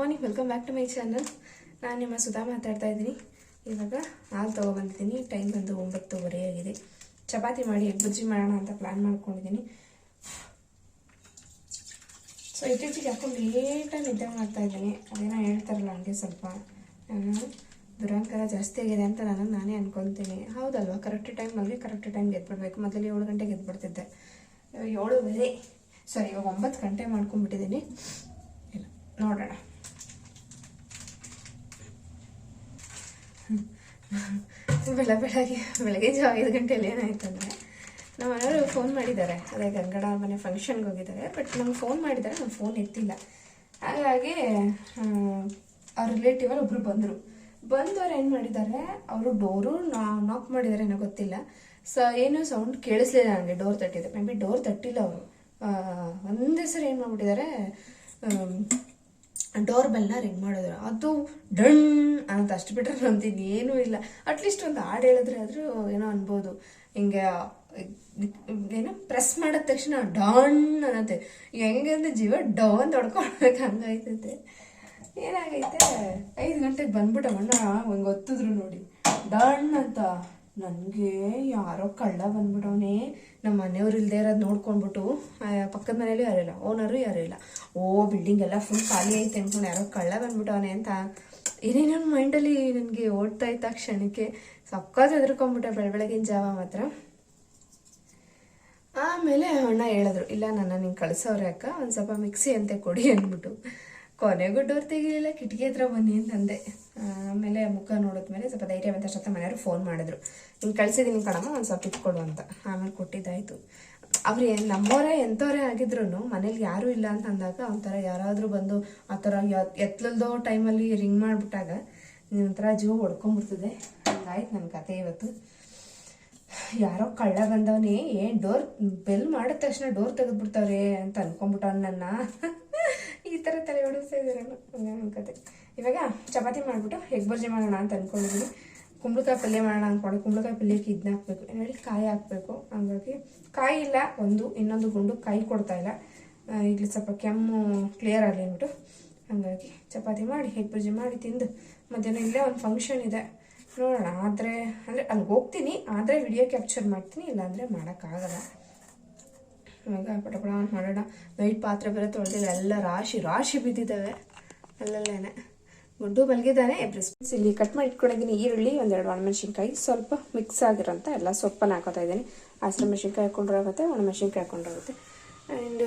Morning, welcome back to my channel. ನಾನು ನಿಮ್ಮ ಸುಧಾ ಮಾತಾಡ್ತಾ ಇದ್ದೀನಿ. ಇವಾಗ ಹಾಲು ತೊಗೊಬಂದಿದ್ದೀನಿ. ಟೈಮ್ ಬಂದು ಒಂಬತ್ತುವರೆ ಆಗಿದೆ. ಚಪಾತಿ ಮಾಡಿ, ಎಗ್ ಬಜ್ಜಿ ಮಾಡೋಣ ಅಂತ ಪ್ಲ್ಯಾನ್ ಮಾಡ್ಕೊಂಡಿದ್ದೀನಿ. ಸೊ ಇತ್ತೀಚೆಗೆ ಹಾಕೊಂಡು ಲೇಟಾಗಿ ನಿದ್ದೆ ಮಾಡ್ತಾ ಇದ್ದೀನಿ. ಅದೇನೋ ಹೇಳ್ತಾರಲ್ಲ, ಹಂಗೆ ಸ್ವಲ್ಪ. ನಾನು ದುರಂಕಾರ ಜಾಸ್ತಿ ಆಗಿದೆ ಅಂತ ನಾನು ನಾನೇ ಅನ್ಕೊತೀನಿ. ಹೌದಲ್ವಾ? ಕರೆಕ್ಟ್ ಟೈಮ್ ಟೈಮಲ್ಲಿ ಕರೆಕ್ಟ್ ಟೈಮ್ಗೆ ಎದ್ಬಿಡ್ಬೇಕು. ಮೊದಲು ಏಳು ಗಂಟೆಗೆ ಎದ್ಬಿಡ್ತಿದ್ದೆ. ಏಳುವರೆ ಸಾರಿ ಇವಾಗ ಒಂಬತ್ತು ಗಂಟೆ ಮಾಡ್ಕೊಂಡ್ಬಿಟ್ಟಿದ್ದೀನಿ. ಇಲ್ಲ, ನೋಡೋಣ. ಬೆಳ ಬೆಳಗ್ಗೆ ಬೆಳಗ್ಗೆ ಜಾವ ಐದು ಗಂಟೆಯಲ್ಲಿ ಏನಾಯ್ತು ಅಂದರೆ ನಮ್ಮ ಮನೆಯವರು ಫೋನ್ ಮಾಡಿದ್ದಾರೆ. ಅದೇ ಗಂಗಡ ಮನೆ ಫಂಕ್ಷನ್ಗೆ ಹೋಗಿದ್ದಾರೆ. ಬಟ್ ನಮ್ಗೆ ಫೋನ್ ಮಾಡಿದ್ದಾರೆ. ನಮ್ಮ ಫೋನ್ ಎತ್ತಿಲ್ಲ. ಹಾಗಾಗಿ ಅವ್ರ ರಿಲೇಟಿವ್ ಅಲ್ಲಿ ಒಬ್ರು ಬಂದರು. ಬಂದವ್ರು ಏನು ಮಾಡಿದ್ದಾರೆ? ಅವರು ಡೋರು ನಾಕ್ ಮಾಡಿದ್ದಾರೆ ಏನೋ ಗೊತ್ತಿಲ್ಲ. ಸೊ ಏನು ಸೌಂಡ್ ಕೇಳಿಸ್ಲಿಲ್ಲ ನನಗೆ. ಡೋರ್ ತಟ್ಟಿದೆ. ಮೇ ಬಿ ಡೋರ್ ತಟ್ಟಿಲ್ಲ ಅವರು. ಒಂದೇ ಸರಿ ಏನು ಮಾಡ್ಬಿಟ್ಟಿದ್ದಾರೆ? ಡೋರ್ ಬೆಲ್ನ ರಿಂಗ್ ಮಾಡಿದ್ರು. ಅದು ಡಣ್ ಅಂತ ಅಷ್ಟು ಬಿಟ್ಟರೆ ನಮ್ದಿನ್ ಏನೂ ಇಲ್ಲ. ಅಟ್ಲೀಸ್ಟ್ ಒಂದು ಹಾಡು ಹೇಳಿದ್ರೆ ಆದರೂ ಏನೋ ಅನ್ಬೋದು. ಹಿಂಗೆ, ಏನೋ ಪ್ರೆಸ್ ಮಾಡಿದ ತಕ್ಷಣ ಡಾನ್ ಅನ್ನತ್ತೆ. ಹೆಂಗೆ ಅಂದ್ರೆ ಜೀವ ಡೌನ್ ತೊಡ್ಕೊಳ್ಬೇಕು ಹಂಗಾಯ್ತೈತೆ. ಏನಾಗೈತೆ? ಐದು ಗಂಟೆಗೆ ಬಂದ್ಬಿಟ್ಟ ಅಣ್ಣ ಹಂಗೆ ಒತ್ತಿದ್ರು ನೋಡಿ. ಡಣ್ ಅಂತ. ನನಗೆ ಯಾರೋ ಕಳ್ಳ ಬಂದ್ಬಿಟ್ಟವನೇ ನಮ್ಮ ಮನೆಯವ್ರು ಇಲ್ಲದೆ ಇರೋದು ನೋಡ್ಕೊಂಡ್ಬಿಟ್ಟು ಪಕ್ಕದ ಮನೇಲೂ ಯಾರೂ ಇಲ್ಲ. ಓನರು ಯಾರೂ ಇಲ್ಲ. ಓ ಬಿಲ್ಡಿಂಗ್ ಎಲ್ಲ ಫುಲ್ ಖಾಲಿ ಐತೆ ಅಂದ್ಕೊಂಡು ಯಾರೋ ಕಳ್ಳ ಬಂದ್ಬಿಟ್ಟವನೇ ಅಂತ ಏನೇನೋ ಮೈಂಡಲ್ಲಿ ನನಗೆ ಓಡ್ತಾ ಇತ್ತು ಕ್ಷಣಕ್ಕೆ. ಸಕ್ಕತ್ ಹೆದರ್ಕೊಂಡ್ಬಿಟ್ಟೆ ಬೆಳ ಬೆಳಗಿನ ಜಾವ ಮಾತ್ರ. ಆಮೇಲೆ ಅಣ್ಣ ಹೇಳಿದ್ರು, ಇಲ್ಲ ನನ್ನ ನಿಂಗೆ ಕಳಿಸೋರೆ ಅಕ್ಕ, ಒಂದು ಸ್ವಲ್ಪ ಮಿಕ್ಸಿ ಅಂತೆ ಕೊಡಿ ಅಂದ್ಬಿಟ್ಟು. ಕೊನೆಗೂ ಡೋರ್ ತೆಗಿಲಿಲ್ಲ, ಕಿಟಕಿ ಹತ್ರ ಬನ್ನಿ ಅಂತಂದೆ. ಆಮೇಲೆ ಮುಖ ನೋಡಿದ್ಮೇಲೆ ಸ್ವಲ್ಪ ಧೈರ್ಯ ಬಂದಷ್ಟೊತ್ತ ಮನೆಯವರು ಫೋನ್ ಮಾಡಿದ್ರು. ಹಿಂಗೆ ಕಳ್ಸಿದ್ದೀನಿ ಕಣಮ್ಮ, ಒಂದು ಸ್ವಲ್ಪ ಇಟ್ಕೊಡು ಅಂತ. ಆಮೇಲೆ ಕೊಟ್ಟಿದ್ದಾಯಿತು. ಅವ್ರು ಏನು ನಮ್ಮವರೇ ಎಂಥವರೇ ಆಗಿದ್ರು ಮನೇಲಿ ಯಾರೂ ಇಲ್ಲ ಅಂತ ಅಂದಾಗ ಒಂಥರ ಯಾರಾದರೂ ಬಂದು ಆ ಥರ ಎತ್ತಲ್ದೋ ಟೈಮಲ್ಲಿ ರಿಂಗ್ ಮಾಡಿಬಿಟ್ಟಾಗ ಒಂಥರ ಜೀವ ಹೊಡ್ಕೊಂಬಿಡ್ತದೆ. ಹಂಗಾಯ್ತು ನನ್ನ ಕತೆ ಇವತ್ತು. ಯಾರೋ ಕಳ್ಳ ಬಂದವನೇ, ಏನು ಡೋರ್ ಬೆಲ್ ಮಾಡಿದ ತಕ್ಷಣ ಡೋರ್ ತೆಗೆದ್ಬಿಡ್ತಾವ್ರೆ ಅಂತ ಅನ್ಕೊಂಡ್ಬಿಟ್ಟವ್ ನನ್ನ. ಈ ಥರ ತಲೆ ಹೊಡಿಸ್ತಾ ಇದ್ದಾರೆ ಕತೆ. ಇವಾಗ ಚಪಾತಿ ಮಾಡಿಬಿಟ್ಟು ಎಗ್ ಮಾಡೋಣ ಅಂತ ಅನ್ಕೊಂಡಿದ್ದೀನಿ ಕುಂಬಳಕಾಯಿ ಪಲ್ಯ ಮಾಡೋಣ ಅಂದ್ಕೊಂಡು ಕುಂಬಳಕಾಯಿ ಪಲ್ಯಕ್ಕೆ ಇದನ್ನ ಹಾಕಬೇಕು ಹೇಳಿ ಕಾಯಿ ಹಾಕಬೇಕು. ಹಂಗಾಗಿ ಕಾಯಿ ಇಲ್ಲ, ಒಂದು, ಇನ್ನೊಂದು ಗುಂಡು ಕಾಯಿ ಕೊಡ್ತಾ ಇಲ್ಲ. ಇಲ್ಲಿ ಸ್ವಲ್ಪ ಕೆಮ್ಮು ಕ್ಲಿಯರ್ ಆಗಲಿ ಅಂದ್ಬಿಟ್ಟು. ಹಂಗಾಗಿ ಚಪಾತಿ ಮಾಡಿ ಹೆಗ್ ಬಜ್ಜಿ ಮಾಡಿ ತಿಂದು ಮಧ್ಯಾಹ್ನ ಇಲ್ಲೇ ಒಂದು ಫಂಕ್ಷನ್ ಇದೆ. ನೋಡೋಣ. ಆದರೆ, ಅಂದರೆ ಅಲ್ಲಿಗೆ ಹೋಗ್ತೀನಿ. ಆದರೆ ವಿಡಿಯೋ ಕ್ಯಾಪ್ಚರ್ ಮಾಡ್ತೀನಿ. ಇಲ್ಲಾಂದರೆ ಮಾಡೋಕ್ಕಾಗಲ್ಲ. ಇವಾಗ ಪಟಪಡ ಮಾಡೋಣ. ನೈಟ್ ಪಾತ್ರೆ ಬೇರೆ ತೊಳೆದಿಲ್ಲ ಎಲ್ಲ ರಾಶಿ ರಾಶಿ ಬಿದ್ದಿದ್ದಾವೆ. ಅಲ್ಲಲ್ಲೇನೆ. ಗುಡ್ಡು ಮಲಗಿದ್ದಾನೆ ಎಬ್ರಿಸ್ ಇಲ್ಲಿ ಕಟ್ ಮಾಡಿ ಇಟ್ಕೊಂಡಿದ್ದೀನಿ. ಈರುಳ್ಳಿ, ಒಂದೆರಡು ಒಣಮೆಣಸಿನ್ಕಾಯಿ. ಸ್ವಲ್ಪ ಮಿಕ್ಸ್ ಆಗಿರೋಂಥ ಎಲ್ಲ ಸೊಪ್ಪನ್ನು ಹಾಕೋತಾ ಇದ್ದೀನಿ. ಹಸಿರು ಮೆಣಸಿನ್ಕಾಯಿ ಹಾಕೊಂಡ್ರಾಗುತ್ತೆ ಒಣಮೆಣಸಿನ್ಕಾಯಿ ಹಾಕೊಂಡ್ರಾಗುತ್ತೆ ಆ್ಯಂಡ್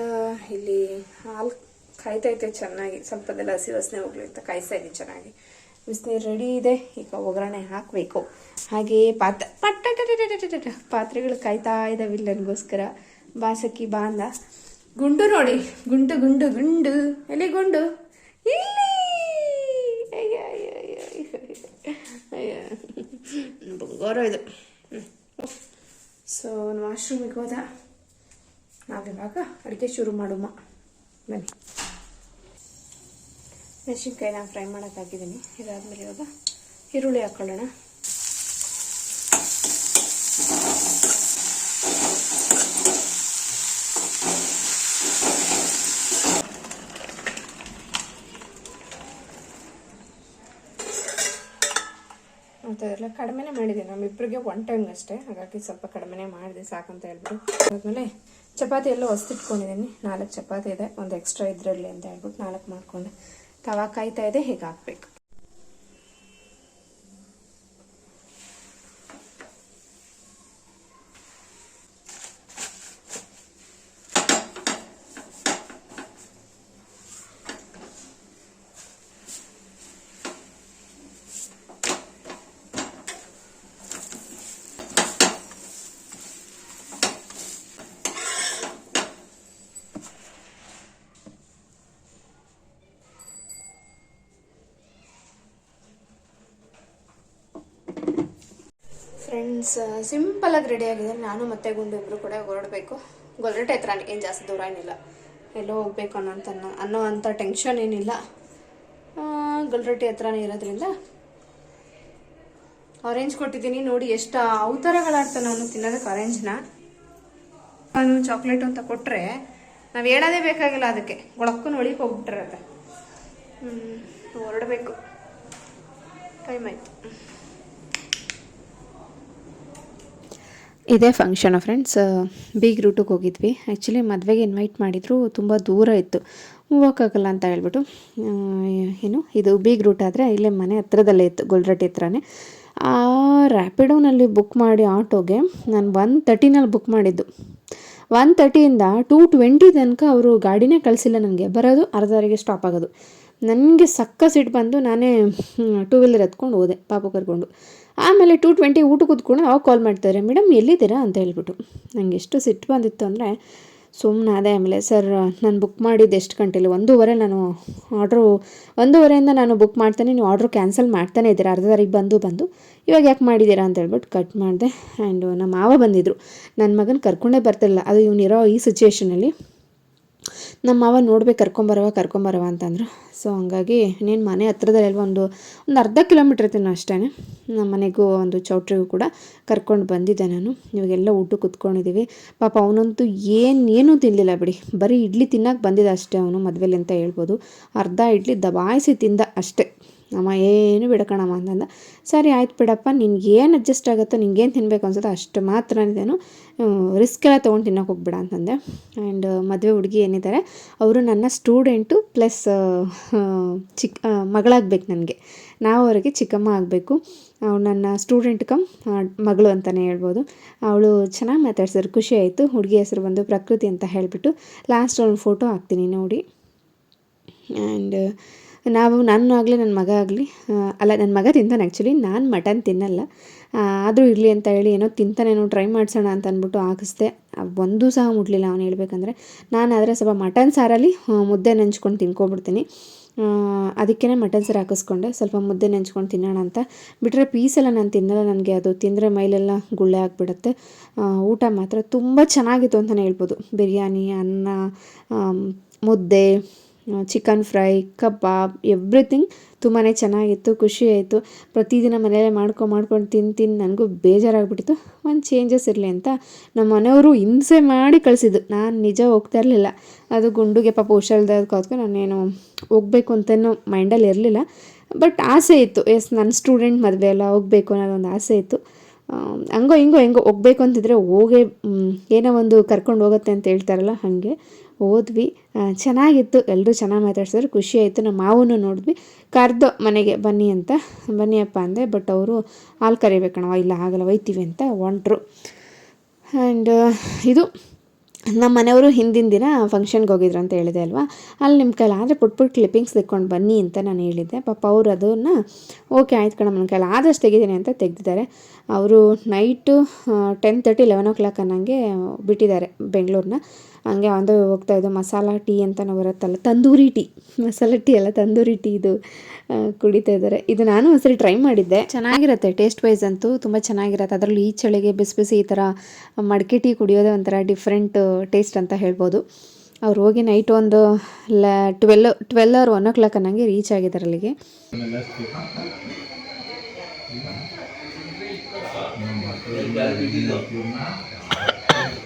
ಇಲ್ಲಿ ಹಾಲು ಕಾಯ್ತೈತೆ ಚೆನ್ನಾಗಿ ಸ್ವಲ್ಪದೆಲ್ಲ ಹಸಿ ವಾಸನೆ ಹೋಗ್ಲಿ ಅಂತ ಕಾಯಿಸ್ತಾ ಇದ್ದೀನಿ ಚೆನ್ನಾಗಿ. ಬಿಸಿನೀರು ರೆಡಿ ಇದೆ. ಈಗ ಒಗ್ಗರಣೆ ಹಾಕಬೇಕು. ಹಾಗೆ ಪಾತ್ರ ಪಟ್ಟ ಪಾತ್ರೆಗಳು ಕಾಯ್ತಾ ಇದ್ದಾವೆ ಇಲ್ಲಿ ನನಗೋಸ್ಕರ ಬಾಸಕ್ಕಿ ಬಾಂದ. ಗುಂಡು ನೋಡಿ. ಗುಂಡು ಗುಂಡು ಗುಂಡು. ಎಲ್ಲಿ ಗುಂಡು? ಇಲ್ಲಿ. ಬಂಗಾರ ಇದು ಸೊ ವಾಶ್ರೂಮಿಗೆ ಹೋದ ನಾವಿವಾಗ ಅಡುಗೆ ಶುರು ಮಾಡುಮ್ಮ ಬನ್ನಿ ಮೆಣಸಿನ್ಕಾಯಿ ನಾನು ಫ್ರೈ ಮಾಡೋಕ್ಕಾಗಿದ್ದೀನಿ ಇದಾದಮೇಲೆ ಇವಾಗ ಈರುಳ್ಳಿ ಹಾಕ್ಕೊಳ್ಳೋಣ ಮತ್ತು ಕಡಿಮೆನೆ ಕಡಿಮೆನೇ ನಮ್ಮ ನಮ್ಮಿಬ್ಬರಿಗೆ ಒನ್ ಟೈಮ್ ಅಷ್ಟೇ. ಹಾಗಾಗಿ ಸ್ವಲ್ಪ ಕಡಿಮೆನೇ ಮಾಡಿದೆ. ಸಾಕಂತ ಹೇಳ್ಬಿಟ್ಟು ಆದಮೇಲೆ ಚಪಾತಿ ಎಲ್ಲ ಹೊಸ್ತಿಟ್ಕೊಂಡಿದ್ದೀನಿ ನಾಲ್ಕು ಚಪಾತಿ ಇದೆ. ಒಂದು ಎಕ್ಸ್ಟ್ರಾ ಇದ್ರಲ್ಲಿ ಅಂತ ಹೇಳ್ಬಿಟ್ಟು ನಾಲ್ಕು ಮಾಡಿಕೊಂಡೆ. ತವಾ ಕಾಯ್ತಾ ಇದೆ. ಹೀಗೆ ಹಾಕ್ಬೇಕು ಫ್ರೆಂಡ್ಸ್ ಸಿಂಪಲಾಗಿ ರೆಡಿ ಆಗಿದೆ ನಾನು ಮತ್ತೆ ಗುಂಡು ಇಬ್ಬರು ಕೂಡ ಹೊರಡಬೇಕು. ಗೊಲ್ರಟೆ ಹತ್ರ ಏನು ಜಾಸ್ತಿ ದೂರ ಏನಿಲ್ಲ. ಎಲ್ಲೋ ಹೋಗ್ಬೇಕು ಅನ್ನೋಂಥ ಅನ್ನೋ ಅಂಥ ಟೆನ್ಷನ್ ಏನಿಲ್ಲ. ಗೊಲ್ರಟ್ಟಿ ಹತ್ರನೇ ಇರೋದ್ರಿಂದ ಆರೆಂಜ್ ಕೊಟ್ಟಿದ್ದೀನಿ. ನೋಡಿ ಎಷ್ಟು ಅವತಾರಗಳಾಡ್ತಾನೆ ಅವನು ತಿನ್ನೋದಕ್ಕೆ ಆರೆಂಜ್ನ ನಾನು ಚಾಕ್ಲೇಟ್ ಅಂತ ಕೊಟ್ಟರೆ ನಾವು ಹೇಳೋದೇ ಬೇಕಾಗಿಲ್ಲ ಅದಕ್ಕೆ. ಒಳಕ್ಕೂ ಒಳಿಗೆ ಹೋಗ್ಬಿಟ್ಟಿರತ್ತೆ ಹ್ಞೂ ಹೊರಡಬೇಕು. ಟೈಮ್ ಆಯ್ತು. ಇದೇ ಫಂಕ್ಷನ್ ಫ್ರೆಂಡ್ಸ್ ಬೀಗ್ ರೂಟಿಗೆ ಹೋಗಿದ್ವಿ. ಆ್ಯಕ್ಚುಲಿ ಮದುವೆಗೆ ಇನ್ವೈಟ್ ಮಾಡಿದ್ರು, ತುಂಬ ದೂರ ಇತ್ತು. ಹೋಗೋಕ್ಕಾಗಲ್ಲ ಅಂತ ಹೇಳ್ಬಿಟ್ಟು ಏನು, ಇದು ಬೀಗ್ ರೂಟ್ ಆದರೆ ಇಲ್ಲೇ ಮನೆ ಹತ್ರದಲ್ಲೇ ಇತ್ತು, ಗೊಲ್ರಟ್ಟಿ ಹತ್ರನೇ. ಆ ರ್ಯಾಪಿಡೋನಲ್ಲಿ ಬುಕ್ ಮಾಡಿ ಆಟೋಗೆ ನಾನು ಒನ್ ತರ್ಟಿನಲ್ಲಿ ಬುಕ್ ಮಾಡಿದ್ದು. ಒನ್ ತರ್ಟಿಯಿಂದ ಟೂ ಟ್ವೆಂಟಿ ತನಕ ಅವರು ಗಾಡಿನೇ ಕಳಿಸಿಲ್ಲ ನನಗೆ ಬರೋದು ಅರ್ಧವರೆಗೆ ಸ್ಟಾಪ್ ಆಗೋದು. ನನಗೆ ಸಕ್ಕ ಸಿಟ್ಟು ಬಂದು ನಾನೇ ಟೂ ವೀಲರ್ ಎತ್ಕೊಂಡು ಹೋದೆ, ಪಾಪು ಕರ್ಕೊಂಡು. ಆಮೇಲೆ ಟೂ ಟ್ವೆಂಟಿ ಊಟ ಕೂತ್ಕೊಂಡು ಅವಾಗ ಕಾಲ್ ಮಾಡ್ತಾರೆ ಮೇಡಮ್ ಎಲ್ಲಿದ್ದೀರಾ? ಅಂತ ಹೇಳ್ಬಿಟ್ಟು. ನನಗೆ ಎಷ್ಟು ಸಿಟ್ಟು ಬಂದಿತ್ತು ಅಂದರೆ ಸುಮ್ಮನೆ ಅದೇ ಆಮೇಲೆ, ಸರ್, ನಾನು ಬುಕ್ ಮಾಡಿದ್ದು ಎಷ್ಟು ಗಂಟೆಲಿ? ಒಂದೂವರೆ ನಾನು ಆರ್ಡ್ರು ಒಂದೂವರೆಯಿಂದ ನಾನು ಬುಕ್ ಮಾಡ್ತಾನೆ, ನೀವು ಆರ್ಡ್ರು ಕ್ಯಾನ್ಸಲ್ ಮಾಡ್ತಾನೆ ಇದ್ದೀರಾ ತಾರೀಕು ಬಂದು ಬಂದು. ಇವಾಗ ಯಾಕೆ ಮಾಡಿದ್ದೀರಾ ಅಂತ ಹೇಳ್ಬಿಟ್ಟು ಕಟ್ ಮಾಡಿದೆ ಆ್ಯಂಡ್ ನಮ್ಮ ಮಾವ ಬಂದಿದ್ದರು ನನ್ನ ಮಗನ ಕರ್ಕೊಂಡೇ ಬರ್ತಿಲ್ಲ ಅದು ಇವನಿರೋ ಈ ಸಿಚುವೇಷನಲ್ಲಿ ನಮ್ಮ ಮಾವ ನೋಡ್ಬೇಕು ಕರ್ಕೊಂಬರವ ಕರ್ಕೊಂಬರವ ಅಂತಂದರು. ಸೊ ಹಂಗಾಗಿ ಇನ್ನೇನು ಮನೆ ಹತ್ರದಲ್ಲಿ ಅಲ್ವಾ ಒಂದು ಒಂದು ಅರ್ಧ ಕಿಲೋಮೀಟ್ರ್ ಇರ್ತೀನಿ ಅಷ್ಟೇ ನಮ್ಮ ಮನೆಗೂ ಒಂದು ಚೌಟ್ರಿಗೂ ಕೂಡ ಕರ್ಕೊಂಡು ಬಂದಿದ್ದೆ ನಾನು. ಇವಾಗೆಲ್ಲ ಊಟ ಕುತ್ಕೊಂಡಿದ್ದೀವಿ ಪಾಪ ಅವನಂತೂ ಏನು, ಏನೂ ತಿನ್ನಲಿಲ್ಲ ಬಿಡಿ. ಬರೀ ಇಡ್ಲಿ ತಿನ್ನಕ್ಕೆ ಬಂದಿದ್ದ ಅಷ್ಟೇ ಅವನು ಮದುವೆಲಿ ಅಂತ ಹೇಳ್ಬೋದು. ಅರ್ಧ ಇಡ್ಲಿ ದಬಾಯಿಸಿ ತಿಂದ ಅಷ್ಟೇ. ಅಮ್ಮ ಏನು ಬಿಡಕಣಮ್ಮ ಅಂತಂದ. ಸರಿ, ಆಯ್ತು ಬಿಡಪ್ಪ, ನಿನ್ಗೆ ಏನು ಅಡ್ಜಸ್ಟ್ ಆಗುತ್ತೋ ನಿಂಗೇನು ತಿನ್ನಬೇಕು ಅನ್ಸುತ್ತೋ ಅಷ್ಟು ಮಾತ್ರ ಇದೇನು ರಿಸ್ಕ್ ಎಲ್ಲ ತೊಗೊಂಡು ತಿನ್ನೋಕೆ ಹೋಗ್ಬಿಡ ಅಂತಂದೆ. ಆ್ಯಂಡ್ ಮದುವೆ ಹುಡುಗಿ ಏನಿದ್ದಾರೆ ಅವರು ನನ್ನ ಸ್ಟೂಡೆಂಟು ಪ್ಲಸ್ ಚಿಕ್ಕ ಮಗಳಾಗಬೇಕು ನನಗೆ. ನಾವು ಅವರಿಗೆ ಚಿಕ್ಕಮ್ಮ ಆಗಬೇಕು. ಅವಳು ನನ್ನ ಸ್ಟೂಡೆಂಟ್ ಕಮ್ ಮಗಳು ಅಂತಲೇ ಹೇಳ್ಬೋದು. ಅವಳು ಚೆನ್ನಾಗಿ ಮಾತಾಡ್ಸಿದ್ರು, ಖುಷಿ ಆಯಿತು. ಹುಡುಗಿ ಹೆಸರು ಬಂದು ಪ್ರಕೃತಿ ಅಂತ ಹೇಳಿಬಿಟ್ಟು ಲಾಸ್ಟ್ ಒಂದು ಫೋಟೋ ಹಾಕ್ತೀನಿ ನೋಡಿ. ಆ್ಯಂಡ್ ನಾವು ನಾನು ಆಗಲಿ, ನನ್ನ ಮಗ ಆಗಲಿ ಅಲ್ಲ, ನನ್ನ ಮಗ ತಿಂತಾನೆ ಆ್ಯಕ್ಚುಲಿ ನಾನು ಮಟನ್ ತಿನ್ನಲ್ಲ. ಆದರೂ ಇರಲಿ ಅಂತ ಹೇಳಿ ಏನೋ ತಿಂತಾನೇನೋ ಟ್ರೈ ಮಾಡಿಸೋಣ ಅಂತ ಅಂದ್ಬಿಟ್ಟು ಹಾಕಿಸ್ದೆ ಒಂದು ಸಹ ಮುಟ್ಲಿಲ್ಲ ಅವ್ನು ಹೇಳ್ಬೇಕಂದ್ರೆ. ಆದರೆ ಸ್ವಲ್ಪ ಮಟನ್ ಸಾರಲ್ಲಿ ಮುದ್ದೆ ನೆಂಚ್ಕೊಂಡು ತಿನ್ಕೊಬಿಡ್ತೀನಿ. ಅದಕ್ಕೇ ಮಟನ್ ಸಾರು ಹಾಕಿಸ್ಕೊಂಡೆ. ಸ್ವಲ್ಪ ಮುದ್ದೆ ನೆಂಚ್ಕೊಂಡು ತಿನ್ನೋಣ ಅಂತ. ಬಿಟ್ಟರೆ ಪೀಸೆಲ್ಲ ನಾನು ತಿನ್ನಲ್ಲ ನನಗೆ. ಅದು ತಿಂದರೆ ಮೈಲೆಲ್ಲ ಗುಳ್ಳೆ ಆಗಿಬಿಡುತ್ತೆ. ಊಟ ಮಾತ್ರ ತುಂಬ ಚೆನ್ನಾಗಿತ್ತು ಅಂತಲೇ ಹೇಳ್ಬೋದು. ಬಿರಿಯಾನಿ, ಅನ್ನ ಮುದ್ದೆ ಚಿಕನ್ ಫ್ರೈ ಕಬಾಬ್ ಎವ್ರಿಥಿಂಗ್ ತುಂಬಾ ಚೆನ್ನಾಗಿತ್ತು, ಖುಷಿ ಆಯಿತು. ಪ್ರತಿದಿನ ಮನೆಯಲ್ಲೇ ಮಾಡ್ಕೊ, ಮಾಡ್ಕೊಂಡು ತಿಂದು ತಿಂದು ನನಗೂ ಬೇಜಾರಾಗ್ಬಿಟ್ಟಿತ್ತು. ಒಂದು ಚೇಂಜಸ್ ಇರಲಿ ಅಂತ ನಮ್ಮ ಮನೆಯವರು ಹಿಂಸೆ ಮಾಡಿ ಕಳಿಸಿದ್ದು. ನಾನು ನಿಜ ಹೋಗ್ತಾ ಇರಲಿಲ್ಲ. ಅದು ಗುಂಡುಗೆ ಪಾಪ ಹುಷಾರಿಲ್ದಕ್ಕೋಸ್ಕರ ನಾನೇನು ಹೋಗ್ಬೇಕು ಅಂತನೂ ಮೈಂಡಲ್ಲಿ ಇರಲಿಲ್ಲ. ಬಟ್ ಆಸೆ ಇತ್ತು. ಎಸ್ ನನ್ನ ಸ್ಟೂಡೆಂಟ್ ಮದುವೆ ಎಲ್ಲ ಹೋಗಬೇಕು ಅನ್ನೋದೊಂದು ಆಸೆ ಇತ್ತು. ಹಂಗೋ, ಹಿಂಗೋ, ಹೆಂಗೋ ಹೋಗ್ಬೇಕು ಅಂತಿದ್ರೆ ಹೋಗೇ ಏನೋ ಒಂದು ಕರ್ಕೊಂಡು ಹೋಗುತ್ತೆ ಅಂತ ಹೇಳ್ತಾರಲ್ಲ ಹಾಗೆ. ಹೋದ್ವಿ ಚೆನ್ನಾಗಿತ್ತು. ಎಲ್ಲರೂ ಚೆನ್ನಾಗಿ ಮಾತಾಡ್ಸಿದ್ರು. ಖುಷಿ ಆಯಿತು. ನಮ್ಮ ಮಾವನು ನೋಡಿದ್ವಿ. ಕರೆದು ಮನೆಗೆ ಬನ್ನಿ ಅಂತ. ಬನ್ನಿಯಪ್ಪ ಅಂದೆ. ಬಟ್ ಅವರು ಹಾಲು ಕರಿಬೇಕಣವ ಇಲ್ಲ ಆಗಲ್ಲ ಒಯ್ತೀವಿ ಅಂತ ಹೊಂಟ್ರು. ಆ್ಯಂಡ್ ಇದು ನಮ್ಮ ಮನೆಯವರು ಹಿಂದಿನ ದಿನ ಫಂಕ್ಷನ್ಗೆ ಹೋಗಿದ್ರು ಅಂತ ಹೇಳಿದೆ ಅಲ್ವಾ? ಅಲ್ಲಿ ನಿಮ್ಮ ಕೈಲಿ ಆದರೆ ಪುಟ್ ಪುಟ್ ಕ್ಲಿಪ್ಪಿಂಗ್ಸ್ ತೆಕ್ಕೊಂಡು ಬನ್ನಿ ಅಂತ ನಾನು ಹೇಳಿದ್ದೆ. ಪಾಪ ಅವರು ಅದನ್ನು ಓಕೆ ಆಯ್ತು ಕಣ ನನ್ನ ಕೈಲಿ ಆದಷ್ಟು ತೆಗಿದ್ದೀನಿ ಅಂತ ತೆಗೆದಿದ್ದಾರೆ. ಅವರು night ten thirty eleven o'clock ಅನ್ನಂಗೆ ಬಿಟ್ಟಿದ್ದಾರೆ ಬೆಂಗಳೂರನ್ನ ಹಂಗೆ ಒಂದು ಹೋಗ್ತಾ ಇದ್ದು ಮಸಾಲ ಟೀ ಅಂತ ಬರುತ್ತಲ್ಲ ತಂದೂರಿ ಟೀ. ಮಸಾಲ ಟೀ ಅಲ್ಲ ತಂದೂರಿ ಟೀ ಇದು ಕುಡಿತಾ ಇದ್ದಾರೆ. ಇದು ನಾನು ಒಂದ್ಸರಿ ಟ್ರೈ ಮಾಡಿದ್ದೆ. ಚೆನ್ನಾಗಿರುತ್ತೆ ಟೇಸ್ಟ್ ವೈಸ್ ಅಂತೂ ತುಂಬ ಚೆನ್ನಾಗಿರುತ್ತೆ. ಅದರಲ್ಲೂ ಈ ಚಳಿಗೆ ಬಿಸಿ ಬಿಸಿ ಈ ಥರ ಮಡಕೆ ಟೀ ಕುಡಿಯೋದೇ ಒಂಥರ ಡಿಫ್ರೆಂಟ್ ಟೇಸ್ಟ್ ಅಂತ ಹೇಳ್ಬೋದು. ಅವ್ರು ಹೋಗಿ ನೈಟ್ ಒಂದು ಲ twelve twelve or one o'clock ಅನ್ನಂಗೆ ರೀಚ್ ಆಗಿದ್ದಾರೆ ಅಲ್ಲಿಗೆ.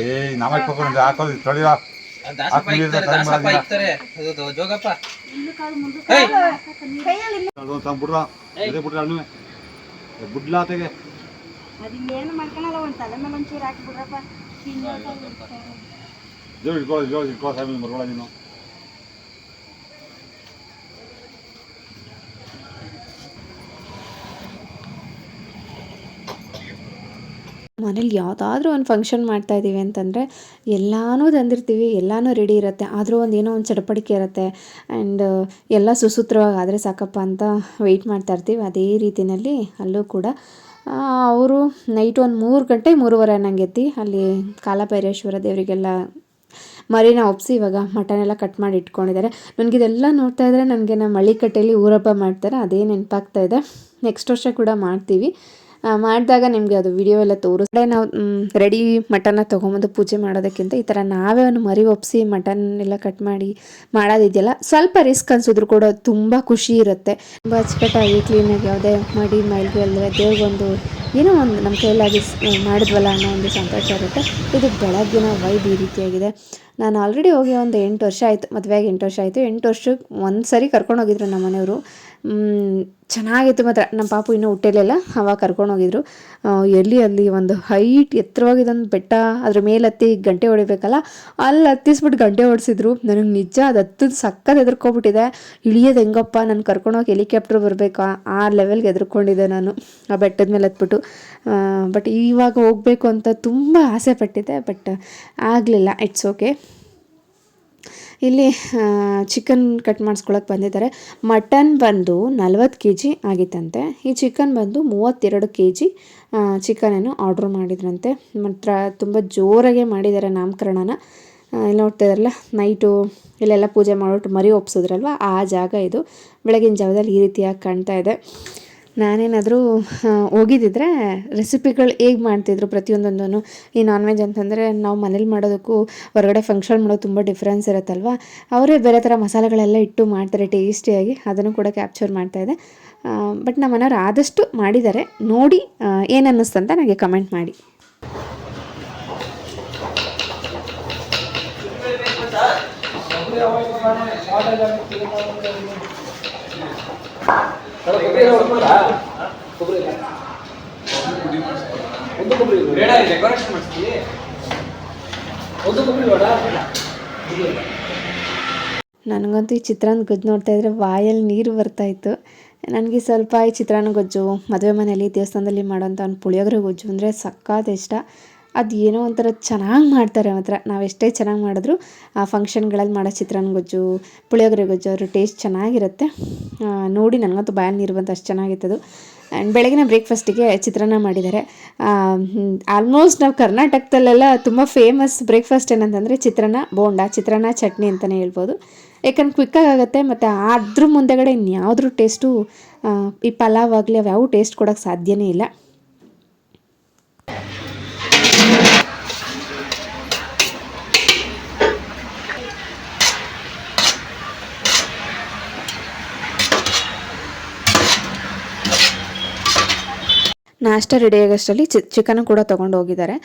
ಏ ಜೋಗಪ್ಪ ಒಂದು ತಲೆ ಮೇಲೆ ಒಂಚೂರು ಹಾಕ್ಬಿಡ್ರಪ್ಪ ಜೋರ್ ಇಟ್ಕೋ ಜೋರ್ ಇಟ್ಕೋ ಸ್ವಾಮಿ ಮರ್ಕೊಳ ನೀನು ಮನೇಲಿ ಯಾವುದಾದ್ರೂ ಒಂದು ಫಂಕ್ಷನ್ ಮಾಡ್ತಾ ಇದ್ದೀವಿ ಅಂತಂದರೆ ಎಲ್ಲನೂ ತಂದಿರ್ತೀವಿ, ಎಲ್ಲನೂ ರೆಡಿ ಇರುತ್ತೆ. ಆದರೂ ಒಂದು ಏನೋ ಒಂದು ಚಡಪಡಿಕೆ ಇರುತ್ತೆ. ಆ್ಯಂಡ್ ಎಲ್ಲ ಸುಸೂತ್ರವಾಗಿ, ಆದರೆ ಸಾಕಪ್ಪ ಅಂತ ವೆಯ್ಟ್ ಮಾಡ್ತಾ ಇರ್ತೀವಿ. ಅದೇ ರೀತಿಯಲ್ಲಿ ಅಲ್ಲೂ ಕೂಡ ಅವರು ನೈಟ್ ಒಂದು ಮೂರು ಗಂಟೆ ಮೂರುವರೆ ಅನ್ನಂಗೆತ್ತಿ ಅಲ್ಲಿ ಕಾಲಭೈರೇಶ್ವರ ದೇವರಿಗೆಲ್ಲ ಮರಿನ ಒಪ್ಸಿ ಇವಾಗ ಮಟನ್ ಎಲ್ಲ ಕಟ್ ಮಾಡಿ ಇಟ್ಕೊಂಡಿದ್ದಾರೆ. ನನಗೆ ಇದೆಲ್ಲ ನೋಡ್ತಾ ಇದ್ದರೆ ನನಗೆ ನಮ್ಮ ಮಳಿಕಟ್ಟೆಯಲ್ಲಿ ಊರಬ್ಬ ಮಾಡ್ತಾರೆ. ಅದೇ ನೆನಪಾಗ್ತಾ ಇದೆ. ನೆಕ್ಸ್ಟ್ ವರ್ಷ ಕೂಡ ಮಾಡ್ತೀವಿ. ಮಾಡಿದಾಗ ನಿಮಗೆ ಅದು ವಿಡಿಯೋ ಎಲ್ಲ ತೋರಿಸ್ದೆ ನಾವು ರೆಡಿ ಮಟನ್ನ ತೊಗೊಂಬಂದು ಪೂಜೆ ಮಾಡೋದಕ್ಕಿಂತ ಈ ಥರ ನಾವೇ ಒಂದು ಮರಿ ಒಪ್ಸಿ ಮಟನ್ ಎಲ್ಲ ಕಟ್ ಮಾಡಿ ಮಾಡೋದಿದೆಯಲ್ಲ, ಸ್ವಲ್ಪ ರಿಸ್ಕ್ ಅನ್ಸಿದ್ರು ಕೂಡ ತುಂಬ ಖುಷಿ ಇರುತ್ತೆ. ತುಂಬ ಅಚ್ಚುಕಟ್ಟಾಗಿ ಕ್ಲೀನಾಗಿ ಯಾವುದೇ ಮಡಿ ಮೈಲ್ಗೆ ಅಲ್ಲದೆ ದೇವ್ರಿಗೊಂದು ಏನೋ ಒಂದು ನಮ್ಮ ಕೈಲಾಗಿ ಮಾಡಿದ್ವಲ್ಲ ಅನ್ನೋ ಒಂದು ಸಂತೋಷ ಇರುತ್ತೆ. ಇದು ಬೆಳಗ್ಗಿನ ವೈಬ್ ಈ ರೀತಿಯಾಗಿದೆ. ನಾನು ಆಲ್ರೆಡಿ ಹೋಗಿ ಒಂದು ಎಂಟು ವರ್ಷ ಆಯಿತು, ಮದುವೆಯಾಗಿ ಎಂಟು ವರ್ಷ ಆಯಿತು. ಎಂಟು ವರ್ಷಕ್ಕೆ ಒಂದು ಸರಿ ಕರ್ಕೊಂಡು ಹೋಗಿದ್ರು ನಮ್ಮ ಮನೆಯವರು ಚೆನ್ನಾಗಿತ್ತು ಮಾತ್ರ. ನಮ್ಮ ಪಾಪು ಇನ್ನೂ ಹುಟ್ಟೇಲೆಲ್ಲ ಅವಾಗ ಕರ್ಕೊಂಡು ಹೋಗಿದ್ರು. ಎಲ್ಲಿ ಅಲ್ಲಿ ಒಂದು ಹೈಟ್ ಎತ್ತರವಾಗಿದ್ದೊಂದು ಬೆಟ್ಟ ಅದ್ರ ಮೇಲೆ ಹತ್ತಿ ಗಂಟೆ ಹೊಡಿಬೇಕಲ್ಲ, ಅಲ್ಲಿ ಹತ್ತಿಸ್ಬಿಟ್ಟು ಗಂಟೆ ಹೊಡಿಸಿದ್ರು. ನನಗೆ ನಿಜ ಅದು ಹತ್ತದ ಸಕ್ಕತ್ ಹೆದರ್ಕೊಬಿಟ್ಟಿದೆ. ಇಳಿಯೋದು ಹೆಂಗಪ್ಪ? ನಾನು ಕರ್ಕೊಂಡೋಗಿ ಹೆಲಿಕಾಪ್ಟರ್ ಬರಬೇಕಾ? ಆ ಲೆವೆಲ್ಗೆ ಎದ್ರುಕೊಂಡಿದ್ದೆ ನಾನು, ಆ ಬೆಟ್ಟದ ಮೇಲೆ ಹತ್ಬಿಟ್ಟು. ಬಟ್ ಇವಾಗ ಹೋಗಬೇಕು ಅಂತ ತುಂಬ ಆಸೆ ಪಟ್ಟಿದ್ದೆ ಬಟ್ ಆಗಲಿಲ್ಲ. ಇಟ್ಸ್ ಓಕೆ ಇಲ್ಲಿ ಚಿಕನ್ ಕಟ್ ಮಾಡಿಸ್ಕೊಳಕ್ಕೆ ಬಂದಿದ್ದಾರೆ. ಮಟನ್ ಬಂದು ನಲ್ವತ್ತು ಕೆ ಜಿ ಆಗಿತ್ತಂತೆ. ಈ ಚಿಕನ್ ಬಂದು ಮೂವತ್ತೆರಡು ಕೆ ಜಿ ಚಿಕನನ್ನು ಆರ್ಡ್ರ್ ಮಾಡಿದ್ರಂತೆ. ಮಾತ್ರ, ತುಂಬ ಜೋರಾಗೆ ಮಾಡಿದ್ದಾರೆ ನಾಮಕರಣನ. ಇಲ್ಲಿ ನೋಡ್ತಾ ಇದ್ದಾರಲ್ಲ ನೈಟು ಇಲ್ಲೆಲ್ಲ ಪೂಜೆ ಮಾಡಿಬಿಟ್ಟು ಮರಿ ಒಪ್ಸಿದ್ರಲ್ವ? ಆ ಜಾಗ ಇದು. ಬೆಳಗಿನ ಜಾವದಲ್ಲಿ ಈ ರೀತಿಯಾಗಿ ಕಾಣ್ತಾ ಇದೆ. ನಾನೇನಾದರೂ ಹೋಗಿದ್ದಿದ್ರೆ ರೆಸಿಪಿಗಳು ಹೇಗೆ ಮಾಡ್ತಿದ್ರು ಪ್ರತಿಯೊಂದೊಂದೂ ಈ ನಾನ್ ವೆಜ್ ಅಂತಂದರೆ ನಾವು ಮನೇಲಿ ಮಾಡೋದಕ್ಕೂ ಹೊರಗಡೆ ಫಂಕ್ಷನ್ ಮಾಡೋದು ತುಂಬ ಡಿಫ್ರೆನ್ಸ್ ಇರುತ್ತಲ್ವ? ಅವರೇ ಬೇರೆ ಥರ ಮಸಾಲೆಗಳೆಲ್ಲ ಇಟ್ಟು ಮಾಡ್ತಾರೆ ಟೇಸ್ಟಿಯಾಗಿ ಅದನ್ನು ಕೂಡ ಕ್ಯಾಪ್ಚರ್ ಮಾಡ್ತಾಯಿದೆ ಬಟ್ ನಮ್ಮ ಮನೆಯವ್ರು ಆದಷ್ಟು ಮಾಡಿದ್ದಾರೆ. ನೋಡಿ ಏನು ಅಂತ ನನಗೆ ಕಮೆಂಟ್ ಮಾಡಿ. ನನಗಂತೂ ಈ ಚಿತ್ರಾನ್ನ ಗೊಜ್ಜು ನೋಡ್ತಾ ಇದ್ರೆ ವಾಯಲ್ಲಿ ನೀರು ಬರ್ತಾ ಇತ್ತು. ನನಗೆ ಸ್ವಲ್ಪ ಈ ಚಿತ್ರಾನ್ನ ಗೊಜ್ಜು ಮದುವೆ ಮನೆಯಲ್ಲಿ ದೇವಸ್ಥಾನದಲ್ಲಿ ಮಾಡೋಂಥ ಒಂದು ಪುಳಿಯೋಗರೆ ಗೊಜ್ಜು ಅಂದರೆ ಸಕ್ಕತ್ ಇಷ್ಟ. ಅದು ಏನೋ ಒಂಥರ ಚೆನ್ನಾಗಿ ಮಾಡ್ತಾರೆ ಮಾತ್ರ. ನಾವು ಎಷ್ಟೇ ಚೆನ್ನಾಗಿ ಮಾಡಿದ್ರು ಆ ಫಂಕ್ಷನ್ಗಳಲ್ಲಿ ಮಾಡೋ ಚಿತ್ರಾನ್ನ ಗೊಜ್ಜು, ಪುಳಿಯೋಗರೆ ಗೊಜ್ಜು ಅದ್ರ ಟೇಸ್ಟ್ ಚೆನ್ನಾಗಿರುತ್ತೆ. ನೋಡಿ ನನಗಂತೂ ಬಾಯಲ್ಲಿ ನೀರು ಬಂತು ಅಷ್ಟು ಚೆನ್ನಾಗಿತ್ತದು. ಆ್ಯಂಡ್ ಬೆಳಗಿನ ಬ್ರೇಕ್ಫಾಸ್ಟಿಗೆ ಚಿತ್ರಾನ್ನ ಮಾಡಿದ್ದಾರೆ. ಆಲ್ಮೋಸ್ಟ್ ನಾವು ಕರ್ನಾಟಕದಲ್ಲೆಲ್ಲ ತುಂಬ ಫೇಮಸ್ ಬ್ರೇಕ್ಫಾಸ್ಟ್ ಏನಂತಂದರೆ ಚಿತ್ರಾನ್ನ, ಬೋಂಡ, ಚಿತ್ರಾನ್ನ ಚಟ್ನಿ ಅಂತಲೇ ಹೇಳ್ಬೋದು. ಯಾಕಂದ್ರೆ ಕ್ವಿಕ್ಕಾಗಿ ಆಗುತ್ತೆ, ಮತ್ತು ಅದ್ರ ಮುಂದೆಗಡೆ ಇನ್ಯಾವುದ್ರ ಟೇಸ್ಟು ಈ ಪಲಾವ್ ಆಗಲಿ, ಅವು ಯಾವ ಟೇಸ್ಟ್ ಕೊಡೋಕ್ಕೆ ಸಾಧ್ಯವೇ ಇಲ್ಲ. ನಾಷ್ಟ ರೆಡಿ ಆಗೋಷ್ಟರಲ್ಲಿ ಚಿಕನ್ ಕೂಡ ತೊಗೊಂಡು ಹೋಗಿದ್ದಾರೆ.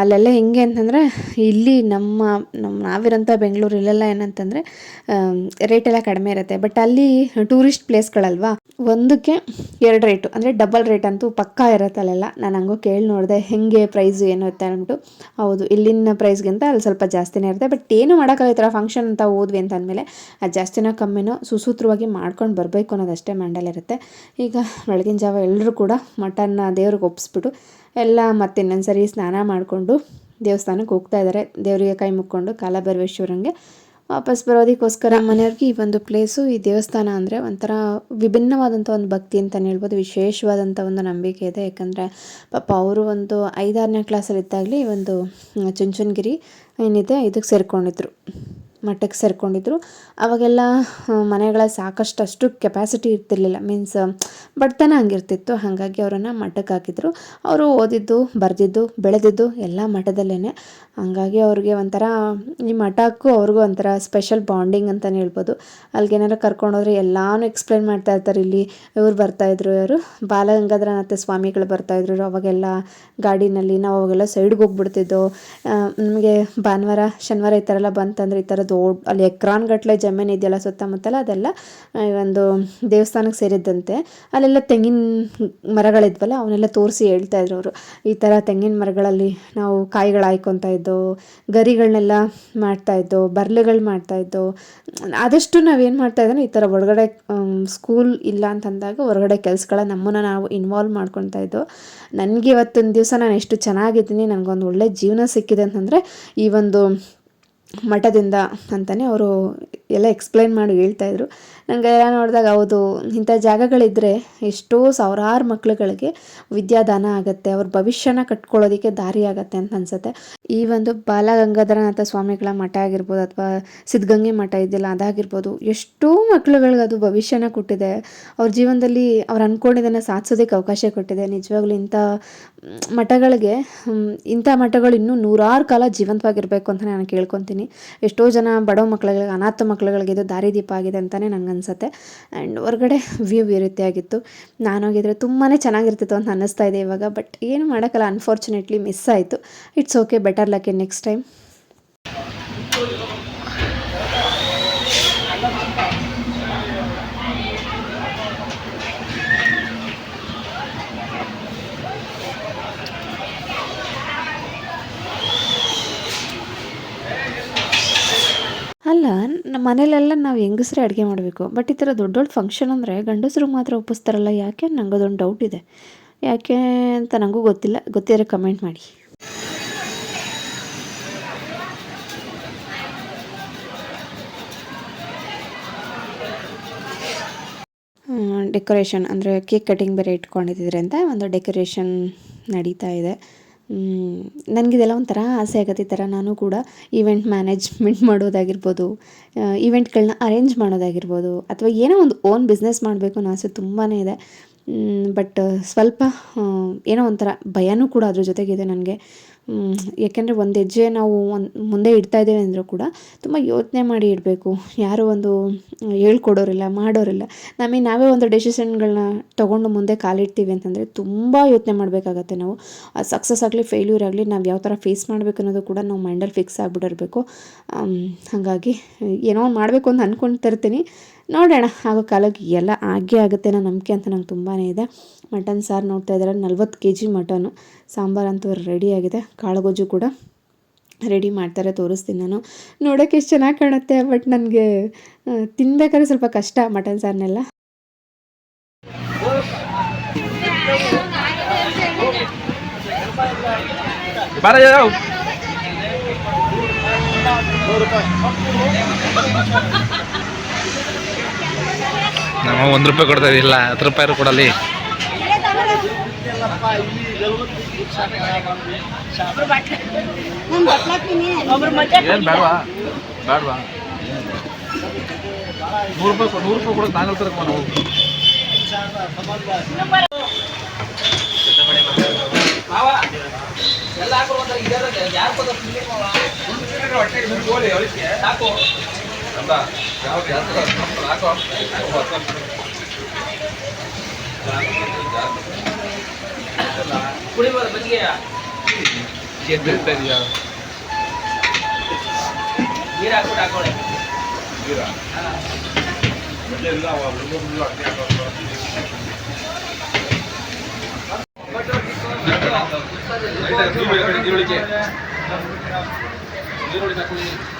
ಅಲ್ಲೆಲ್ಲ ಹೆಂಗೆ ಅಂತಂದರೆ, ಇಲ್ಲಿ ನಮ್ಮ ನಮ್ಮ ನಾವಿರೋಂಥ ಬೆಂಗಳೂರು ಇಲ್ಲೆಲ್ಲ ಏನಂತಂದರೆ ರೇಟ್ ಎಲ್ಲ ಕಡಿಮೆ ಇರುತ್ತೆ. ಬಟ್ ಅಲ್ಲಿ ಟೂರಿಸ್ಟ್ ಪ್ಲೇಸ್ಗಳಲ್ವಾ ಒಂದಕ್ಕೆ ಎರಡು ರೇಟು ಅಂದರೆ ಡಬಲ್ ರೇಟ್ ಅಂತೂ ಪಕ್ಕಾ ಇರುತ್ತೆ ಅಲ್ಲೆಲ್ಲ. ನಾನು ಹಂಗೋ ಕೇಳಿ ನೋಡಿದೆ, ಹೆಂಗೆ ಪ್ರೈಸ್ ಏನು ಅಂತ ಅಂದ್ಬಿಟ್ಟು. ಹೌದು, ಇಲ್ಲಿನ ಪ್ರೈಸ್ಗಿಂತ ಅಲ್ಲಿ ಸ್ವಲ್ಪ ಜಾಸ್ತಿನೇ ಇರುತ್ತೆ. ಬಟ್ ಏನು ಮಾಡೋಕ್ಕಲ್ಲ ಈ ಥರ ಫಂಕ್ಷನ್ ಅಂತ ಹೋದ್ವಿ ಅಂತ ಅಂದಮೇಲೆ ಅದು ಜಾಸ್ತಿನೋ ಕಮ್ಮಿನೋ ಸುಸೂತ್ರವಾಗಿ ಮಾಡ್ಕೊಂಡು ಬರಬೇಕು ಅನ್ನೋದಷ್ಟೇ ಮಂಡಲಿರುತ್ತೆ ಈಗ ಬೆಳಗಿನ ಜಾವ ಎಲ್ಲರೂ ಕೂಡ ಮಟನ್ನ ದೇವ್ರಿಗೆ ಒಪ್ಪಿಸ್ಬಿಟ್ಟು ಎಲ್ಲ ಮತ್ತೆ ಇನ್ನೊಂದು ಸರಿ ಸ್ನಾನ ಮಾಡಿಕೊಂಡು ದೇವಸ್ಥಾನಕ್ಕೆ ಹೋಗ್ತಾ ಇದ್ದಾರೆ ದೇವರಿಗೆ ಕೈ ಮುಕ್ಕೊಂಡು ಕಾಲಭೈರವೇಶ್ವರಂಗೆ ವಾಪಸ್ ಬರೋದಕ್ಕೋಸ್ಕರ ಮನೆಯವ್ರಿಗೆ ಈ ಒಂದು ಪ್ಲೇಸು ಈ ದೇವಸ್ಥಾನ ಅಂದರೆ ಒಂಥರ ವಿಭಿನ್ನವಾದಂಥ ಒಂದು ಭಕ್ತಿ ಅಂತಲೇ ಹೇಳ್ಬೋದು. ವಿಶೇಷವಾದಂಥ ಒಂದು ನಂಬಿಕೆ ಇದೆ. ಯಾಕಂದರೆ ಪಾಪ ಅವರು ಒಂದು ಐದಾರನೇ ಕ್ಲಾಸಲ್ಲಿ ಇದ್ದಾಗಲೇ ಈ ಒಂದು ಚುಂಚನಗಿರಿ ಏನಿದೆ, ಇದಕ್ಕೆ ಸೇರ್ಕೊಂಡಿದ್ರು. ಮಠಕ್ಕೆ ಸೇರ್ಕೊಂಡಿದ್ರು. ಅವಾಗೆಲ್ಲ ಮನೆಗಳ ಸಾಕಷ್ಟು ಅಷ್ಟು ಕೆಪಾಸಿಟಿ ಇರ್ತಿರ್ಲಿಲ್ಲ. ಮೀನ್ಸ್ ಬಡತನ ಹಂಗಿರ್ತಿತ್ತು. ಹಾಗಾಗಿ ಅವರನ್ನು ಮಠಕ್ಕೆ ಹಾಕಿದ್ರು. ಅವರು ಓದಿದ್ದು, ಬರೆದಿದ್ದು, ಬೆಳೆದಿದ್ದು ಎಲ್ಲ ಮಠದಲ್ಲೇ ಹಾಗಾಗಿ ಅವ್ರಿಗೆ ಒಂಥರ, ಈ ಮಠಕ್ಕೂ ಅವ್ರಿಗೂ ಒಂಥರ ಸ್ಪೆಷಲ್ ಬಾಂಡಿಂಗ್ ಅಂತಲೇ ಹೇಳ್ಬೋದು. ಅಲ್ಲಿಗೇನಾರು ಕರ್ಕೊಂಡೋದ್ರೆ ಎಲ್ಲಾನು ಎಕ್ಸ್ಪ್ಲೇನ್ ಮಾಡ್ತಾ ಇರ್ತಾರೆ. ಇಲ್ಲಿ ಇವ್ರು ಬರ್ತಾಯಿದ್ರು ಇವರು ಬಾಲಗಂಗಾಧರನಾಥ ಸ್ವಾಮಿಗಳು ಬರ್ತಾಯಿದ್ರು ಅವಾಗೆಲ್ಲ ಗಾಡಿನಲ್ಲಿ ನಾವು ಅವಾಗೆಲ್ಲ ಸೈಡ್ಗೆ ಹೋಗ್ಬಿಡ್ತಿದ್ದೋ ನಮಗೆ ಭಾನುವಾರ, ಶನಿವಾರ ಈ ಥರ ಎಲ್ಲ ಬಂತಂದ್ರೆ ಈ ಥರ ದೊಡ್ಡ ಅಲ್ಲಿ ಎಕ್ರಾನ್ ಗಟ್ಟಲೆ ಜಮೀನು ಇದೆಯಲ್ಲ ಸುತ್ತಮುತ್ತಲ ಅದೆಲ್ಲ ಒಂದು ದೇವಸ್ಥಾನಕ್ಕೆ ಸೇರಿದ್ದಂತೆ. ಅಲ್ಲೆಲ್ಲ ತೆಂಗಿನ ಮರಗಳಿದ್ವಲ್ಲ, ಅವನ್ನೆಲ್ಲ ತೋರಿಸಿ ಹೇಳ್ತಾ ಇದ್ರು ಅವರು. ಈ ಥರ ತೆಂಗಿನ ಮರಗಳಲ್ಲಿ ನಾವು ಕಾಯಿಗಳು ಹಾಯ್ಕೊತಾ ಇದ್ದೋ, ಗರಿಗಳನ್ನೆಲ್ಲ ಮಾಡ್ತಾ ಇದ್ದೋ, ಬರ್ಲೆಗಳು ಮಾಡ್ತಾ ಇದ್ದೋ, ಆದಷ್ಟು ನಾವೇನು ಇದ್ದಾನೆ ಈ ಥರ ಹೊರಗಡೆ ಸ್ಕೂಲ್ ಇಲ್ಲ ಅಂತಂದಾಗ ಹೊರಗಡೆ ಕೆಲಸಗಳ ನಮ್ಮನ್ನು ನಾವು ಇನ್ವಾಲ್ವ್ ಮಾಡ್ಕೊತಾ ಇದ್ದೋ. ನನಗೆ ಇವತ್ತೊಂದು ದಿವಸ ನಾನು ಎಷ್ಟು ಚೆನ್ನಾಗಿದ್ದೀನಿ, ನನಗೊಂದು ಒಳ್ಳೆ ಜೀವನ ಸಿಕ್ಕಿದೆ ಅಂತಂದರೆ ಈ ಒಂದು ಮಠದಿಂದ ಅಂತಲೇ ಅವರು ಎಲ್ಲ ಎಕ್ಸ್ಪ್ಲೈನ್ ಮಾಡಿ ಹೇಳ್ತಾಯಿದ್ರು ನನಗೆ ನೋಡಿದಾಗ ಹೌದು, ಇಂಥ ಜಾಗಗಳಿದ್ದರೆ ಎಷ್ಟೋ ಸಾವಿರಾರು ಮಕ್ಳುಗಳಿಗೆ ವಿದ್ಯಾದಾನ ಆಗುತ್ತೆ, ಅವ್ರ ಭವಿಷ್ಯನ ಕಟ್ಕೊಳ್ಳೋದಕ್ಕೆ ದಾರಿ ಆಗುತ್ತೆ ಅಂತ ಅನ್ಸುತ್ತೆ. ಈ ಒಂದು ಬಾಲಗಂಗಾಧರನಾಥ ಸ್ವಾಮಿಗಳ ಮಠ ಆಗಿರ್ಬೋದು ಅಥವಾ ಸಿದ್ಧಗಂಗೆ ಮಠ ಇದೆಯಲ್ಲ ಅದಾಗಿರ್ಬೋದು, ಎಷ್ಟೋ ಮಕ್ಕಳುಗಳಿಗೆ ಅದು ಭವಿಷ್ಯನ ಕೊಟ್ಟಿದೆ. ಅವ್ರ ಜೀವನದಲ್ಲಿ ಅವ್ರು ಅಂದ್ಕೊಂಡಿದ್ದನ್ನು ಸಾಧಿಸೋದಕ್ಕೆ ಅವಕಾಶ ಕೊಟ್ಟಿದೆ. ನಿಜವಾಗ್ಲೂ ಇಂಥ ಮಠಗಳಿಗೆ ಇಂಥ ಮಠಗಳು ಇನ್ನೂ ನೂರಾರು ಕಾಲ ಜೀವಂತವಾಗಿರಬೇಕು ಅಂತ ನಾನು ಕೇಳ್ಕೊತೀನಿ. ಎಷ್ಟೋ ಜನ ಬಡವ ಮಕ್ಕಳಿಗೆ ಅನಾಥ ಮಕ್ಳುಗಳಿಗೆ ಇದು ದಾರಿದೀಪ ಆಗಿದೆ ಅಂತಲೇ ನಂಗೆ ಅನಿಸುತ್ತೆ. ಆ್ಯಂಡ್ ಹೊರಗಡೆ ವ್ಯೂ ಈ ರೀತಿಯಾಗಿತ್ತು ನಾನು ಹೋಗಿದ್ರೆ ತುಂಬಾ ಚೆನ್ನಾಗಿರ್ತಿತ್ತು ಅಂತ ಅನ್ನಿಸ್ತಾ ಇದೆ ಇವಾಗ ಬಟ್ ಏನು ಮಾಡೋಕ್ಕಲ್ಲ ಅನ್ಫಾರ್ಚುನೇಟ್ಲಿ ಮಿಸ್ ಆಯಿತು. It's okay better luck in next time ಅಲ್ಲ ನಮ್ಮ ಮನೇಲೆಲ್ಲ ನಾವು ಹೆಂಗಸ್ರೇ ಅಡುಗೆ ಮಾಡಬೇಕು. ಬಟ್ ಈ ಥರ ದೊಡ್ಡ ದೊಡ್ಡ ಫಂಕ್ಷನ್ ಅಂದರೆ ಗಂಡಸರು ಮಾತ್ರ ಒಪ್ಪಿಸ್ತಾರಲ್ಲ, ಯಾಕೆ? ನಂಗದೊಂದು ಡೌಟ್ ಇದೆ. ಯಾಕೆ ಅಂತ ನನಗೂ ಗೊತ್ತಿಲ್ಲ. ಗೊತ್ತಿದ್ರೆ ಕಮೆಂಟ್ ಮಾಡಿ. ಡೆಕೋರೇಷನ್ ಅಂದರೆ ಕೇಕ್ ಕಟಿಂಗ್ ಬೇರೆ ಇಟ್ಕೊಂಡಿದ್ದಾರೆ ಅಂತ ಒಂದು ಡೆಕೋರೇಷನ್ ನಡೀತಾ ಇದೆ. ನನಗಿದೆಲ್ಲ ಒಂಥರ ಆಸೆ ಆಗುತ್ತೆ ಈ ಥರ ನಾನು ಕೂಡ ಈವೆಂಟ್ ಮ್ಯಾನೇಜ್ಮೆಂಟ್ ಮಾಡೋದಾಗಿರ್ಬೋದು ಈವೆಂಟ್ಗಳನ್ನ ಅರೇಂಜ್ ಮಾಡೋದಾಗಿರ್ಬೋದು ಅಥವಾ ಏನೋ ಒಂದು ಓನ್ ಬಿಸ್ನೆಸ್ ಮಾಡಬೇಕು ಅನ್ನೋ ಆಸೆ ತುಂಬಾ ಇದೆ. ಬಟ್ ಸ್ವಲ್ಪ ಏನೋ ಒಂಥರ ಭಯನೂ ಕೂಡ ಅದ್ರ ಜೊತೆಗಿದೆ ನನಗೆ. ಯಾಕೆಂದರೆ ಒಂದು ಹೆಜ್ಜೆ ನಾವು ಒಂದು ಮುಂದೆ ಇಡ್ತಾ ಇದ್ದೇವೆ ಅಂದರೂ ಕೂಡ ತುಂಬ ಯೋಚನೆ ಮಾಡಿ ಇಡಬೇಕು. ಯಾರೂ ಒಂದು ಹೇಳ್ಕೊಡೋರಿಲ್ಲ, ಮಾಡೋರಿಲ್ಲ. ನಮಗೆ ನಾವೇ ಒಂದು ಡೆಸಿಷನ್ಗಳನ್ನ ತೊಗೊಂಡು ಮುಂದೆ ಕಾಲಿಡ್ತೀವಿ ಅಂತಂದರೆ ತುಂಬ ಯೋಚನೆ ಮಾಡಬೇಕಾಗತ್ತೆ ನಾವು. ಸಕ್ಸಸ್ ಆಗಲಿ, ಫೇಲ್ಯೂರ್ ಆಗಲಿ ನಾವು ಯಾವ ಥರ ಫೇಸ್ ಮಾಡಬೇಕು ಅನ್ನೋದು ಕೂಡ ನಾವು ಮೈಂಡಲ್ಲಿ ಫಿಕ್ಸ್ ಆಗಿಬಿಟ್ಟಿರ್ಬೇಕು. ಹಾಗಾಗಿ ಏನೋ ಮಾಡಬೇಕು ಅಂತ ಅಂದ್ಕೊಳ್ತಿರ್ತೀನಿ ನೋಡೋಣ. ಆಗೋ ಕಾಲಕ್ಕೆ ಎಲ್ಲ ಆಗೇ ಆಗುತ್ತೆ. ಅನ್ನೋ ನಂಬಿಕೆ ಅಂತ ನಂಗೆ ತುಂಬಾ ಇದೆ. ಮಟನ್ ಸಾರು ನೋಡ್ತಾ ಇದ್ದಾರೆ. ನಲ್ವತ್ತು ಕೆ ಜಿ ಮಟನು ಸಾಂಬಾರಂತೂ ರೆಡಿಯಾಗಿದೆ ಕಾಳುಗೊಜ್ಜು ಕೂಡ ರೆಡಿ ಮಾಡ್ತಾರೆ. ತೋರಿಸ್ತೀನಿ ನಾನು. ನೋಡೋಕ್ಕೆ ಎಷ್ಟು ಚೆನ್ನಾಗಿ ಕಾಣುತ್ತೆ ಬಟ್ ನನಗೆ ತಿನ್ಬೇಕಾದ್ರೆ ಸ್ವಲ್ಪ ಕಷ್ಟ ಮಟನ್ ಸಾರನ್ನೆಲ್ಲ ನಮ್ಮ ಒಂದು ರೂಪಾಯಿ ಕೊಡ್ತಾ ಇಲ್ಲ ಹತ್ತು ರೂಪಾಯಿ ಕೊಡಲಿ. ನಾನು ಬಟ್ಲಾಕ್ತೀನಿ ಏನು ಬೇಡವಾ? ಬೇಡವಾ? ನೂರು ರೂಪಾಯಿ ನೂರು ರೂಪಾಯಿ ಕೊಡೋದು ನಾನು ಹೇಳ್ತಾರೆ ನಾವು ಇದಾಯ್ತು ಈಗ ಈಗ ಚೆನ್ನಾಗಿ ಕಟ್ತಾ ಇದ್ದೀವಿ. ಸ್ವಲ್ಪ ದಪ್ಪ ಆಯ್ತು. ಮನೆಗಿಂತ ತಗೊಳ್ಳೋಣ?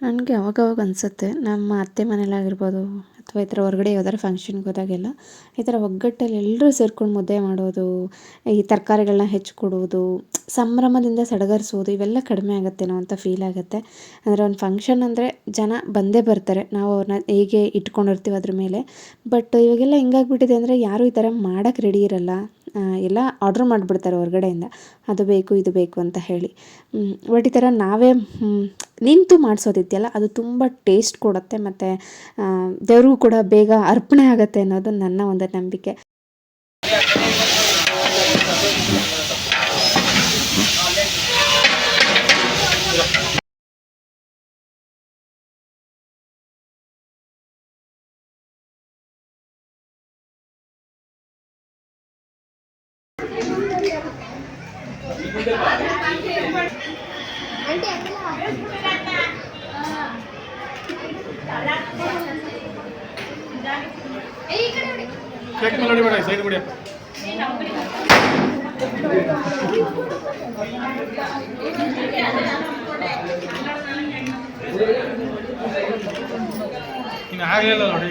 ನನಗೆ ಅವಾಗವಾಗ ಅನಿಸುತ್ತೆ ನಮ್ಮ ಅತ್ತೆ ಮನೇಲಾಗಿರ್ಬೋದು ಅಥವಾ ಈ ಥರ ಹೊರಗಡೆ ಯಾವ್ದಾದ್ರು ಫಂಕ್ಷನ್ಗೆ ಹೋದಾಗೆಲ್ಲ ಈ ಥರ ಒಗ್ಗಟ್ಟಲ್ಲಿ ಎಲ್ಲರೂ ಸೇರ್ಕೊಂಡು ಮುದ್ದೆ ಮಾಡೋದು, ಈ ತರಕಾರಿಗಳನ್ನ ಹೆಚ್ಚಿಕೊಡುವುದು ಸಂಭ್ರಮದಿಂದ ಸಡಗರಿಸೋದು, ಇವೆಲ್ಲ ಕಡಿಮೆ ಆಗುತ್ತೇನೋ ಅಂತ ಫೀಲ್ ಆಗುತ್ತೆ. ಅಂದರೆ ಒಂದು ಫಂಕ್ಷನ್ ಅಂದರೆ ಜನ ಬಂದೇ ಬರ್ತಾರೆ. ನಾವು ಅವ್ರನ್ನ ಹೇಗೆ ಇಟ್ಕೊಂಡಿರ್ತೀವಿ ಅದ್ರ ಮೇಲೆ. ಬಟ್ ಇವಾಗೆಲ್ಲ ಹೆಂಗಾಗ್ಬಿಟ್ಟಿದೆ ಅಂದರೆ ಯಾರೂ ಈ ಥರ ಮಾಡೋಕ್ಕೆ ರೆಡಿ ಇರಲ್ಲ. ಎಲ್ಲ ಆರ್ಡ್ರ್ ಮಾಡಿಬಿಡ್ತಾರೆ ಹೊರಗಡೆಯಿಂದ. ಅದು ಬೇಕು, ಇದು ಬೇಕು ಅಂತ ಹೇಳಿ. ಬಟ್ ಈ ಥರ ನಾವೇ ನಿಂತು ಮಾಡಿಸೋದಿದೆಯಲ್ಲ, ಅದು ತುಂಬ ಟೇಸ್ಟ್ ಕೊಡುತ್ತೆ ಮತ್ತು ದೇವ್ರಿಗೂ ಕೂಡ ಬೇಗ ಅರ್ಪಣೆ ಆಗುತ್ತೆ ಅನ್ನೋದು ನನ್ನ ಒಂದು ನಂಬಿಕೆ. ಕೇಕ್ ಮಾಡಿ ಬೇಡ ಸೈಡ್ ಬಿಡಿ ಇನ್ನು ಆಗಲಿಲ್ಲ ನೋಡಿ.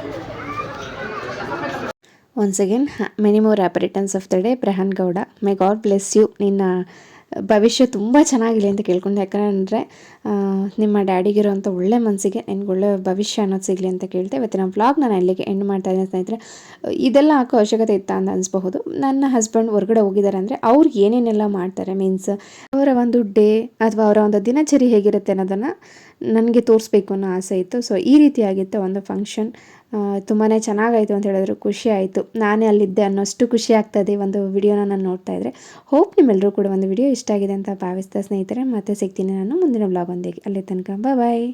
Again many more more returns of the day Prahan Gowda may God bless you ನಿನ್ನ ಭವಿಷ್ಯ ತುಂಬ ಚೆನ್ನಾಗಿಲ್ಲ ಅಂತ ಕೇಳ್ಕೊಂಡೆ. ಯಾಕಂದರೆ ನಿಮ್ಮ ಡ್ಯಾಡಿಗಿರೋಂಥ ಒಳ್ಳೆ ಮನಸ್ಸಿಗೆ ನಿನ್ಗೆ ಒಳ್ಳೆ ಭವಿಷ್ಯ ಅನ್ನೋದು ಸಿಗಲಿ ಅಂತ ಕೇಳ್ತೆ ನಮ್ಮ ವ್ಲಾಗ್ ನಾನು ಅಲ್ಲಿಗೆ ಎಂಡ್ ಮಾಡ್ತಾ ಇದ್ದೀನಿ ಸ್ನೇಹಿತರೆ. ಇದೆಲ್ಲ ಹಾಕೋ ಅವಶ್ಯಕತೆ ಇತ್ತ ಅಂತ ಅನಿಸ್ಬಹುದು. ನನ್ನ ಹಸ್ಬೆಂಡ್ ಹೊರಗಡೆ ಹೋಗಿದ್ದಾರೆ ಅಂದರೆ ಅವ್ರು ಏನೇನೆಲ್ಲ ಮಾಡ್ತಾರೆ? ಮೀನ್ಸ್ ಅವರ ಒಂದು ಡೇ ಅಥವಾ ಅವರ ಒಂದು ದಿನಚರಿ ಹೇಗಿರುತ್ತೆ ಅನ್ನೋದನ್ನು ನನಗೆ ತೋರಿಸ್ಬೇಕು ಅನ್ನೋ ಆಸೆ ಇತ್ತು. ಸೊ ಈ ರೀತಿಯಾಗಿತ್ತು ಒಂದು ಫಂಕ್ಷನ್ ತುಂಬಾ ಚೆನ್ನಾಗಾಯಿತು ಅಂತ ಹೇಳಿದ್ರು. ಖುಷಿ ಆಯಿತು. ನಾನೇ ಅಲ್ಲಿದ್ದೆ ಅನ್ನೋಷ್ಟು ಖುಷಿ ಆಗ್ತದೆ ಒಂದು ವಿಡಿಯೋನ ನಾನು ನೋಡ್ತಾ ಇದ್ದರೆ ಹೋಪ್ ನಿಮ್ಮೆಲ್ಲರೂ ಕೂಡ ಒಂದು ವಿಡಿಯೋ ಇಷ್ಟ ಆಗಿದೆ ಅಂತ ಭಾವಿಸ್ತಾ ಸ್ನೇಹಿತರೆ. ಮತ್ತೆ ಸಿಗ್ತೀನಿ ನಾನು ಮುಂದಿನ ಬ್ಲಾಗ್ ಒಂದಿಗೆ. ಅಲ್ಲಿ ತನಕ ಬಾಯ್